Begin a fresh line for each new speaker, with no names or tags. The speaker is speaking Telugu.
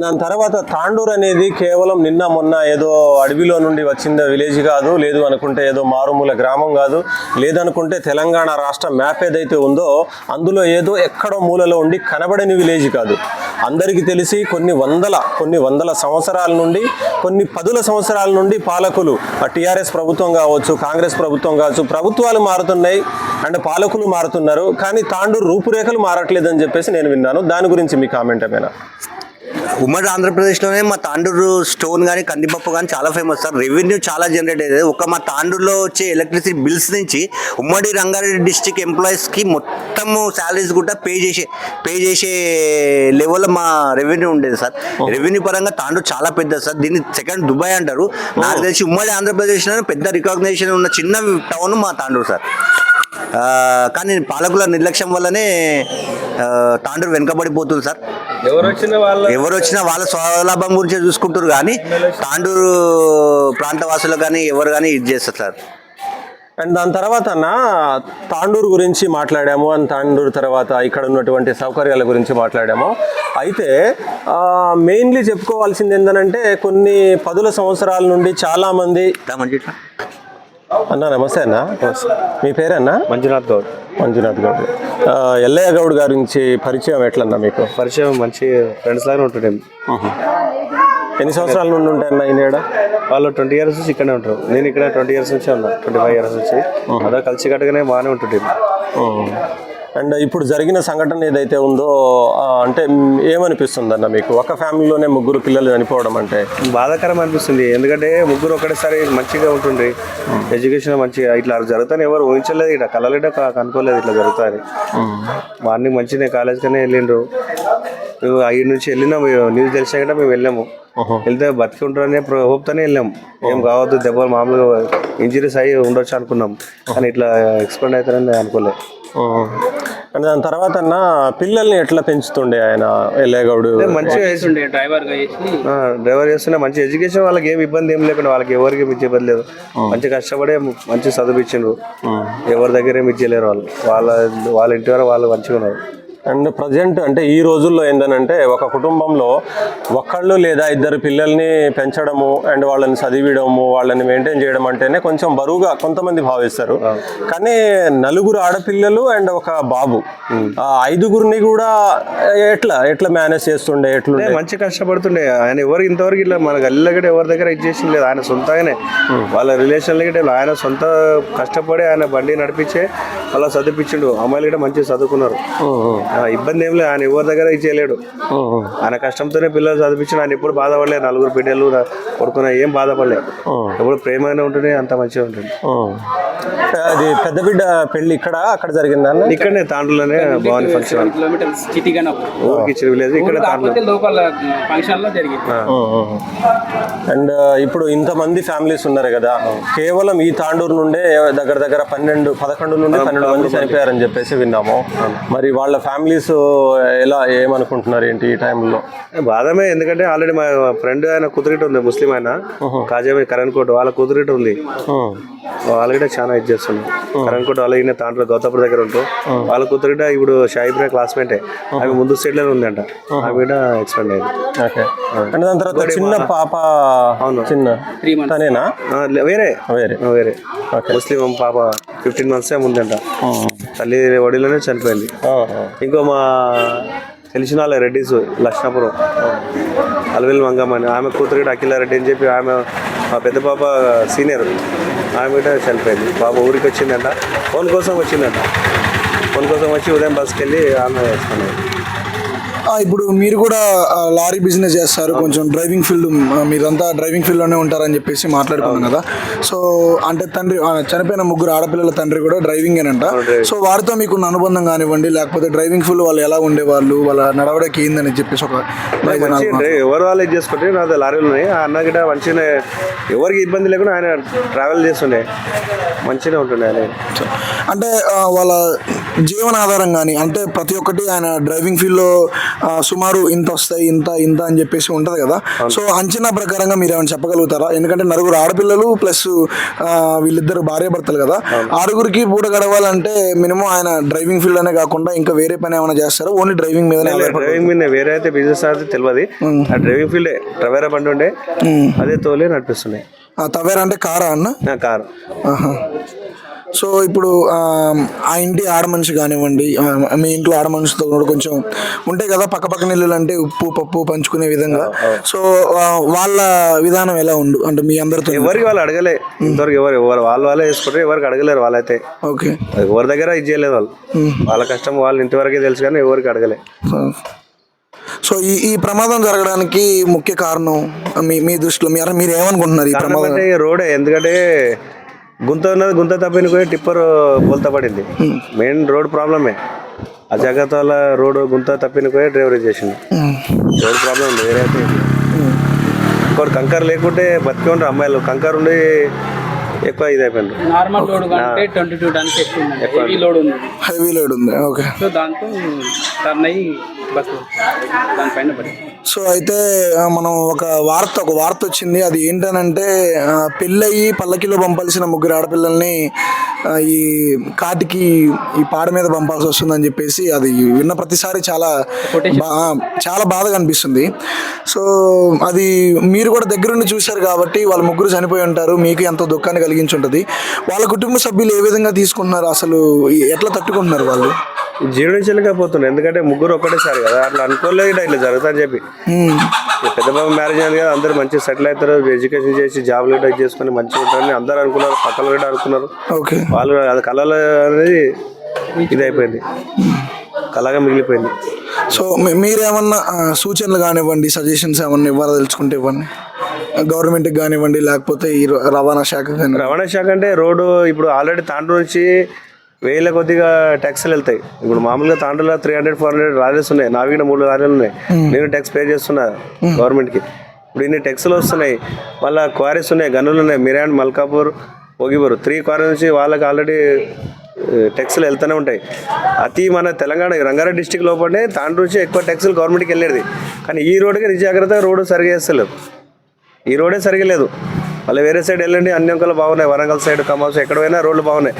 దాని తర్వాత తాండూర్ అనేది కేవలం నిన్న మొన్న ఏదో అడవిలో నుండి వచ్చిందో విలేజ్ కాదు లేదు అనుకుంటే ఏదో మారుమూల గ్రామం కాదు లేదనుకుంటే తెలంగాణ రాష్ట్ర మ్యాప్ ఏదైతే ఉందో అందులో ఏదో ఎక్కడో మూలలో ఉండి కనబడని విలేజ్ కాదు. అందరికీ తెలిసి కొన్ని వందల కొన్ని వందల సంవత్సరాల నుండి కొన్ని పదుల సంవత్సరాల నుండి పాలకులు టీఆర్ఎస్ ప్రభుత్వం కావచ్చు కాంగ్రెస్ ప్రభుత్వం కావచ్చు ప్రభుత్వాలు మారుతున్నాయి అండ్ పాలకులు మారుతున్నారు. కానీ తాండూరు రూపురేఖలు మారట్లేదని చెప్పేసి నేను విన్నాను. దాని గురించి మీ కామెంట్ ఏమైనా?
ఉమ్మడి ఆంధ్రప్రదేశ్లోనే మా తాండూరు స్టోన్ కానీ కందిపప్పు కానీ చాలా ఫేమస్ సార్. రెవెన్యూ చాలా జనరేట్ అయ్యేది. ఒక మా తాండూరులో వచ్చే ఎలక్ట్రిసిటీ బిల్స్ నుంచి ఉమ్మడి రంగారెడ్డి డిస్టిక్ ఎంప్లాయీస్కి మొత్తము శాలరీస్ కూడా పే చేసే పే చేసే లెవెల్లో మా రెవెన్యూ ఉండేది సార్. రెవెన్యూ పరంగా తాండూరు చాలా పెద్దది సార్. దీన్ని సెకండ్ దుబాయ్ అంటారు. నాకు తెలిసి ఉమ్మడి ఆంధ్రప్రదేశ్లోనే పెద్ద రికగ్నేషన్ ఉన్న చిన్న టౌన్ మా తాండూరు సార్. కానీ పాలకుల నిర్లక్ష్యం వల్లనే తాండూరు వెనుకబడిపోతుంది సార్.
ఎవరు వచ్చిన వాళ్ళ
ఎవరు వచ్చినా వాళ్ళ స్వలాభం గురించి చూసుకుంటారు కానీ తాండూరు ప్రాంతవాసులు కానీ ఎవరు కానీ ఇది చేస్తారు సార్.
అండ్ దాని తర్వాత అన్న తాండూరు గురించి మాట్లాడాము అండ్ తాండూరు తర్వాత ఇక్కడ ఉన్నటువంటి సౌకర్యాల గురించి మాట్లాడాము. అయితే మెయిన్లీ చెప్పుకోవాల్సింది ఏంటంటే కొన్ని పదుల సంవత్సరాల నుండి చాలామంది. అన్న నమస్తే అన్న. మీ పేరన్నా?
మంజునాథ్ గౌడ్.
మంజునాథ్ గౌడ్ ఎల్లయ్య గౌడ్ గురించి పరిచయం ఎట్లన్నా మీకు?
పరిచయం మంచి ఫ్రెండ్స్ లాగానే ఉంటుండే
ఎన్ని సంవత్సరాల నుండి ఉంటాయన్న ఈయన
వాళ్ళు ట్వంటీ ఇయర్స్ నుంచి ఇక్కడే ఉంటారు. నేను ఇక్కడ ట్వంటీ ఇయర్స్ నుంచి ఉన్నా ట్వంటీ ఫైవ్ ఇయర్స్ నుంచి. అదే కలిసి కట్టుగానే బాగానే ఉంటుండే
అండ్ ఇప్పుడు జరిగిన సంఘటన ఏదైతే ఉందో అంటే ఏమనిపిస్తుంది అన్న మీకు? ఒక ఫ్యామిలీలోనే ముగ్గురు పిల్లలు చనిపోవడం అంటే?
బాధాకరం అనిపిస్తుంది. ఎందుకంటే ముగ్గురు ఒకటేసారి మంచిగా ఉంటుండే ఎడ్యుకేషన్ మంచిగా ఇట్లా జరుగుతాను ఎవరు ఊహించలేదు. ఇట్లా కలలేట కనుకోలేదు ఇట్లా జరుగుతాయని. మార్నింగ్ మంచిగా కాలేజ్ కనే వెళ్ళిండ్రు. మేము ఐదు నుంచి వెళ్ళినాము. న్యూస్ తెలిసాక మేము వెళ్ళాము వెళ్తే బతికి ఉంటారనే హోప్తోనే వెళ్ళాం ఏం కావద్దు దెబ్బలు మామూలుగా ఇంజరీస్ అయ్యి ఉండొచ్చు అనుకున్నాం. కానీ ఇట్లా ఎక్స్పెండ్ అవుతారని అనుకోలేదు
అండ్ దాని తర్వాత అన్న పిల్లల్ని ఎట్లా పెంచుతుండే ఆయన ఎల్లయ్య గౌడ్
మంచిగా
ఉండే డ్రైవర్
ఆ, డ్రైవర్ చేస్తున్నా మంచి ఎడ్యుకేషన్ వాళ్ళకి ఏం ఇబ్బంది ఏం లేకుండా వాళ్ళకి ఎవరికి మించి ఇబ్బంది లేదు. మంచి కష్టపడే మంచి చదివించిండ్రు ఎవరి దగ్గర ఏమి ఇచ్చలేరు వాళ్ళు. వాళ్ళ వాళ్ళ ఇంటి వరకు వాళ్ళు మంచిగా ఉన్నారు.
అండ్ ప్రజెంట్ అంటే ఈ రోజుల్లో ఏంటంటే ఒక కుటుంబంలో ఒక్కళ్ళు లేదా ఇద్దరు పిల్లల్ని పెంచడము అండ్ వాళ్ళని చదివిడము వాళ్ళని మెయింటైన్ చేయడం అంటేనే కొంచెం బరువుగా కొంతమంది భావిస్తారు. కానీ నలుగురు ఆడపిల్లలు అండ్ ఒక బాబు. ఆ ఐదుగురిని కూడా ఎట్లా ఎట్లా మేనేజ్ చేస్తుండే ఎట్లుండే?
అంటే మంచి కష్టపడుతుండే. ఆయన ఎవరు ఇంతవరకు ఇట్లా మన గల్లీలో కూడా ఎవరి దగ్గర ఇచ్చేసి లేదు. ఆయన సొంతగానే. వాళ్ళ రిలేషన్లు కూడా ఆయన సొంత కష్టపడి ఆయన బండి నడిపించే అలా చదివించిండు అమ్మాయిలు కూడా మంచిగా చదువుకున్నారు. ఇబ్బంది ఏం లేదు. ఆయన ఎవరి దగ్గర ఇచ్చేయలేడు ఆయన కష్టంతోనే పిల్లలు చదివించిన ఆయన ఎప్పుడు బాధపడలేదు. నలుగురు బిడ్డలు కొడుకున్న ఏం బాధపడలేదు. ఎప్పుడు ప్రేమైనా ఉంటుంది అంత మంచిగా ఉంటుంది.
అది పెద్ద బిడ్డ పెళ్ళి ఇక్కడ అక్కడ జరిగిందన్న
ఇక్కడనే తాండ్రులోనే భవాని ఫంక్షన్.
కిలోమీటర్స్
ఊరికి విలేజ్ ఇక్కడ తాండ్రు
కాకపోతే లోకల్ ఫంక్షన్లో జరిగింది.
అండ్ ఇప్పుడు ఇంతమంది ఫ్యామిలీస్ ఉన్నారు కదా కేవలం ఈ తాండూరు నుండే దగ్గర దగ్గర పన్నెండు పదకొండు నుండి పన్నెండు మంది చనిపోయారని చెప్పేసి విన్నాము. మరి వాళ్ళ ఫ్యామిలీస్ ఎలా ఏమనుకుంటున్నారు ఏంటి ఈ టైంలో?
బాధమే ఎందుకంటే ఆల్రెడీ మా ఫ్రెండ్ ఆయన కుదిరిట ఉంది ముస్లిం ఆయన. కాజామి కరణ్ కోట్ వాళ్ళ కుదిరిట ఉంది. వాళ్ళు కూడా చాలా ఇది చేస్తున్నారు కరణ్ కోట్ ఈయన తాండ్రు గౌతపూర్ దగ్గర ఉంటారు వాళ్ళ కుదిరిట ఇప్పుడు షాయిబ్రా క్లాస్మేటే ఆమె ముందు స్టేట్లోనే ఉందంట. ఆమె కూడా ఎక్స్పెండ్ అయింది.
అండ్ దాని తర్వాత చిన్న పాప చిన్న
త్రీ మంత్స్
తనేనా?
ఆ, లే- వేరే.
వేరే.
వేరే. ముస్లిం పాప ఫిఫ్టీన్ మంత్స్ ఉందంట తల్లి ఒడిలోనే చనిపోయింది. ఇంకో మా తెలిసిన వాళ్ళ రెడ్డిస్ లక్ష్మపురం అలవేలు మంగమ్మని ఆమె కూతురుడు అఖిల రెడ్డి అని చెప్పి ఆమె మా పెద్ద పాప సీనియర్. ఆమె కూడా చనిపోయింది. పాప ఊరికి వచ్చిందంట. ఫోన్ కోసం వచ్చిందంట. ఫోన్ కోసం వచ్చి ఉదయం బస్కి వెళ్ళి ఆమె వేసుకున్నాడు
ఇప్పుడు మీరు కూడా లారీ బిజినెస్ చేస్తారు. కొంచెం డ్రైవింగ్ ఫీల్డ్ మీరంతా డ్రైవింగ్ ఫీల్డ్లోనే ఉంటారని చెప్పేసి మాట్లాడుకున్నాం కదా. సో అంటే తండ్రి చనిపోయిన ముగ్గురు ఆడపిల్లల తండ్రి కూడా డ్రైవింగ్ అంట సో వారితో మీకున్న అనుబంధం కానివ్వండి లేకపోతే డ్రైవింగ్ ఫీల్డ్ వాళ్ళు ఎలా ఉండేవాళ్ళు వాళ్ళ నడవడికి ఏందని చెప్పేసి ఒక
ఎవరు వాళ్ళు చేసుకుంటే నాది లారీలు ఉన్నాయి. అన్న గిట్ట మంచిగా ఎవరికి ఇబ్బంది లేకుండా ఆయన ట్రావెల్ చేస్తుండే. మంచిగా ఉంటుండే ఆయన.
అంటే వాళ్ళ జీవనాధారం కానీ అంటే ప్రతి ఒక్కటి ఆయన డ్రైవింగ్ ఫీల్డ్లో సుమారు ఇంత వస్తాయి ఇంత ఇంత అని చెప్పేసి ఉంటుంది కదా. సో అంచనా ప్రకారంగా మీరు ఏమైనా చెప్పగలుగుతారా? ఎందుకంటే నలుగురు ఆడపిల్లలు ప్లస్ వీళ్ళిద్దరు భార్యాభర్తలు కదా. ఆరుగురికి పూట గడవాలంటే మినిమం ఆయన డ్రైవింగ్ ఫీల్డ్ అనే కాకుండా ఇంకా వేరే పని ఏమైనా చేస్తారా? ఓన్లీ డ్రైవింగ్ మీదనే ఆధారపడి
డ్రైవింగ్ మీద వేరే అయితే బిజినెస్ అయితే తెలియదు ఆ డ్రైవింగ్ ఫీల్డే ట్రవేరా బండి ఉండే అదే తోలే నడిపిస్తున్నాయి.
తవేరా అంటే కారా అన్న?
కారు.
సో ఇప్పుడు ఆ, ఇంటి ఆడ మనిషి కానివ్వండి మీ ఇంట్లో ఆడ మనిషితో కూడా కొంచెం ఉంటాయి కదా పక్క పక్కన ఇల్లులు అంటే ఉప్పు పప్పు పంచుకునే విధంగా. సో వాళ్ళ విధానం ఎలా ఉండు అంటే మీ అందరితో?
ఎవరికి వాళ్ళు అడగలే. ఇంతవరకు ఎవరు ఎవరు వాళ్ళు వాళ్ళే చేసుకుంటారు ఎవరికి అడగలేరు వాళ్ళైతే.
ఓకే.
ఎవరి దగ్గర ఇది చేయలేదు వాళ్ళు. వాళ్ళ కష్టం వాళ్ళ ఇంటి వరకే తెలుసు కానీ ఎవరికి అడగలే.
సో ఈ ఈ ప్రమాదం జరగడానికి ముఖ్య కారణం మీ మీ దృష్టిలో మీరు మీరు ఏమనుకుంటున్నారు ఈ ప్రమాదం?
రోడే. ఎందుకంటే గుంత ఉన్నది గుంత తప్పిన పోయి టిప్పర్ బోల్తా పడింది. మెయిన్ రోడ్ ప్రాబ్లమే అజాగ్రత్త వల్ల రోడ్ గుంత తప్పిన పోయి డ్రైవర్ చేసింది రోడ్ ప్రాబ్లం ఉంది వేరే అయితే లేదు. ఇంకోటి కంకర్ లేకుంటే బతికి ఉండరు అమ్మాయిలు. కంకర్ ఉండి ఎక్కువ ఇది అయిపోయింది
నార్మల్ లోడ్ కంటే ట్వంటీ టూ టన్స్ ఎక్కువ. హెవీ లోడ్ ఉంది.
హెవీ లోడ్ ఉంది ఓకే.
సో దాంతో టర్న్ అయ్యి
సో అయితే మనం ఒక వార్త ఒక వార్త వచ్చింది. అది ఏంటనంటే పెళ్ళయి పల్లకిలో పంపాల్సిన ముగ్గురు ఆడపిల్లల్ని ఈ కాటికి ఈ పాడ మీద పంపాల్సి వస్తుందని చెప్పేసి అది విన్న ప్రతిసారి చాలా చాలా బాధగా అనిపిస్తుంది. సో అది మీరు కూడా దగ్గరుండి చూశారు కాబట్టి వాళ్ళ ముగ్గురు చనిపోయి ఉంటారు. మీకు ఎంతో దుఃఖాన్ని కలిగించి ఉంటుంది వాళ్ళ కుటుంబ సభ్యులు ఏ విధంగా తీసుకుంటున్నారు? అసలు ఎట్లా తట్టుకుంటున్నారు వాళ్ళు?
జీర్ణించలేకపోతున్నాయి. ఎందుకంటే ముగ్గురు ఒకటేసారి కదా. అట్లా అనుకోలేదు ఇట్లా ఇట్లా జరుగుతుందని చెప్పి. పెద్ద బాబు మ్యారేజ్ అయింది కదా అందరూ మంచిగా సెటిల్ అవుతారు. ఎడ్యుకేషన్ చేసి జాబ్ లీడర్ చేసుకొని మంచిగా ఉంటారని అందరూ అనుకున్నారు. పక్కన కూడా అనుకున్నారు.
ఓకే.
వాళ్ళు అది కళలు అనేది ఇది అయిపోయింది కళగా మిగిలిపోయింది.
సో మీరేమన్నా సూచనలు కానివ్వండి సజెషన్స్ ఏమన్నా ఇవ్వాలో తెలుసుకుంటే ఇవ్వండి? గవర్నమెంట్కి కానివ్వండి లేకపోతే ఈ రవాణా శాఖ కానీ
రవాణా శాఖ అంటే రోడ్డు ఇప్పుడు ఆల్రెడీ తాండ్రు నుంచి వేల కొద్దిగా ట్యాక్స్లు వెళ్తాయి. ఇప్పుడు మామూలుగా తాండ్రులో three hundred four hundred lorries ఉన్నాయి. నావి కూడా మూడు లారీలు ఉన్నాయి. నేను ట్యాక్స్ పే చేస్తున్నా గవర్నమెంట్కి ఇప్పుడు ఇన్ని ట్యాక్స్లు వస్తున్నాయి. మళ్ళీ క్వారీస్ ఉన్నాయి గనులు ఉన్నాయి. మిరాండ్ మల్కాపూర్ ఓగిపూర్ త్రీ క్వారీ నుంచి వాళ్ళకి ఆల్రెడీ ట్యాక్స్లు వెళ్తూనే ఉంటాయి. అతి మన తెలంగాణ రంగారెడ్డి డిస్టిక్ లోపలనే తాండ్రు నుంచి ఎక్కువ ట్యాక్స్లు గవర్నమెంట్కి వెళ్ళేది. కానీ ఈ రోడ్డుకి నిజాగ్రత్తగా రోడ్డు సరిగా వేస్తలేదు ఈ రోడే సరిగా లేదు. మళ్ళీ వేరే సైడ్ వెళ్ళండి. అన్ని అంకలు బాగున్నాయి. వరంగల్ సైడ్ ఖమ్మం ఎక్కడ పోయినా రోడ్లు బాగున్నాయి.